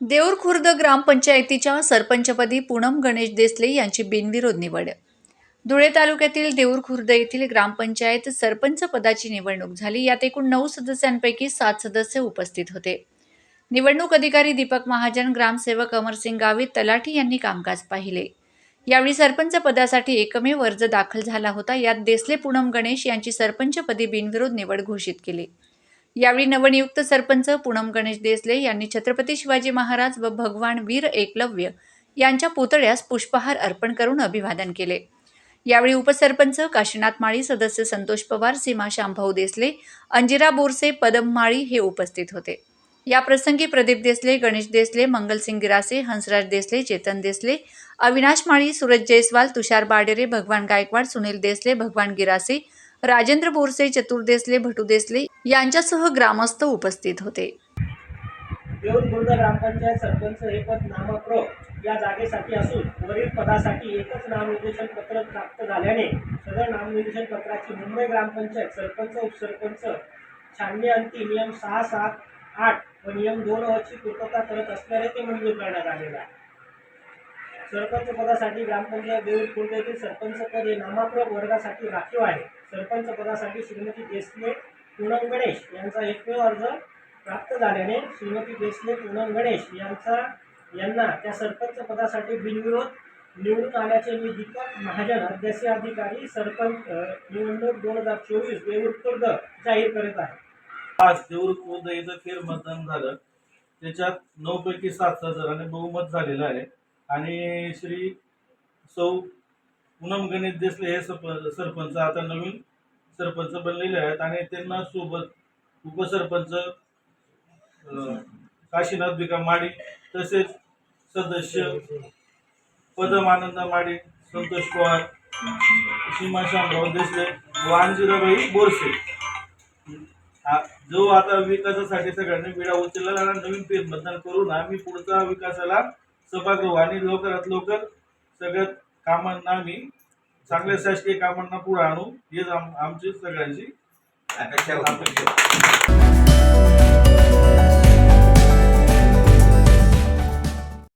देऊरखुर्द ग्रामपंचायतीच्या सरपंचपदी पूनम गणेश देसले यांची बिनविरोध निवड. धुळे तालुक्यातील देऊरखुर्द येथील ग्रामपंचायत सरपंच पदाची निवडणूक झाली यात एकूण नऊ सदस्यांपैकी सात सदस्य उपस्थित होते. निवडणूक अधिकारी दीपक महाजन ग्रामसेवक अमरसिंग गावित तलाठी यांनी कामकाज पाहिले. यावेळी सरपंच पदासाठी एकमेव अर्ज दाखल झाला होता यात देसले पूनम गणेश यांची सरपंचपदी बिनविरोध निवड घोषित केली. यावेळी नवनियुक्त सरपंच पूनम गणेश देसले यांनी छत्रपती शिवाजी महाराज व भगवान वीर एकलव्य यांच्या पुतळ्यास पुष्पहार अर्पण करून अभिवादन केले. यावेळी उपसरपंच काशीनाथ माळी सदस्य संतोष पवार सीमा शांभाऊ देसले अंजिरा बोरसे पदम माळी हे उपस्थित होते. या प्रसंगी प्रदीप देसले गणेश देसले मंगलसिंग गिरासे हंसराज देसले चेतन देसले अविनाश माळी सूरज जयस्वाल तुषार बाडेरे भगवान गायकवाड सुनील देसले भगवान गिरासे राजेंद्र बोरसे चतुर देसले भटू देसले यांच्यासह ग्रामस्थ उपस्थित होते. देऊर खुर्द ग्रामपंचायत सरपंच हे पद नामप्र या जागेसाठी असून वरील पदासाठी एकच नामनिर्देशन पत्र प्राप्त झाल्याने सदर नामनिर्देशन पत्राची मुंबई ग्रामपंचायत सरपंच उपसरपंच छाननी अंती नियम सहा सात आठ व नियम दोन अची पूर्तता करत असल्याने ते मंजूर करण्यात आलेलं आहे. सरपंच पदासाठी ग्रामपंचायत देऊर खुर्द येथील सरपंच पद हे नामाप्रत वर्गासाठी राखीव आहे. सरपंच पदासाठी श्रीमती देसले पूनम गणेश यांचा एकमेव अर्ज प्राप्त झाल्याने श्रीमती देसले पूनम गणेश यांचा यांना त्या सरपंच पदासाठी बिनविरोध निवडून आल्याचे मी दीपक महाजन अध्यक्ष अधिकारी सरपंच निवडणूक दोन हजार चोवीस देऊर जाहीर करीत आहे आज देऊर खुर्द इथं फेर मतदान झालं. त्याच्यात नऊ पैकी सात हजाराने बहुमत झालेलं आहे. आणि श्री सौ पूनम गणेश देसले हे सप सरपंच आता नवीन सरपंच बनलेले आहेत आणि त्यांना सोबत उपसरपंच काशीनाथ बिका माडी तसेच सदस्य पदम आनंद माडी संतोष पवार सीमा शामराव देसले व बोरसे. हा- जो आता विकासासाठी सगळ्यांनी विडा उचलला आणि नवीन फेर मतदान करून आम्ही पुढचा विकासाला सभागृह आणि लवकरात लवकर सगळ्या कामांना आम्ही चांगल्या शासकीय कामांना पुढे आणू हेच आम- आमची सगळ्यांची अपेक्षा.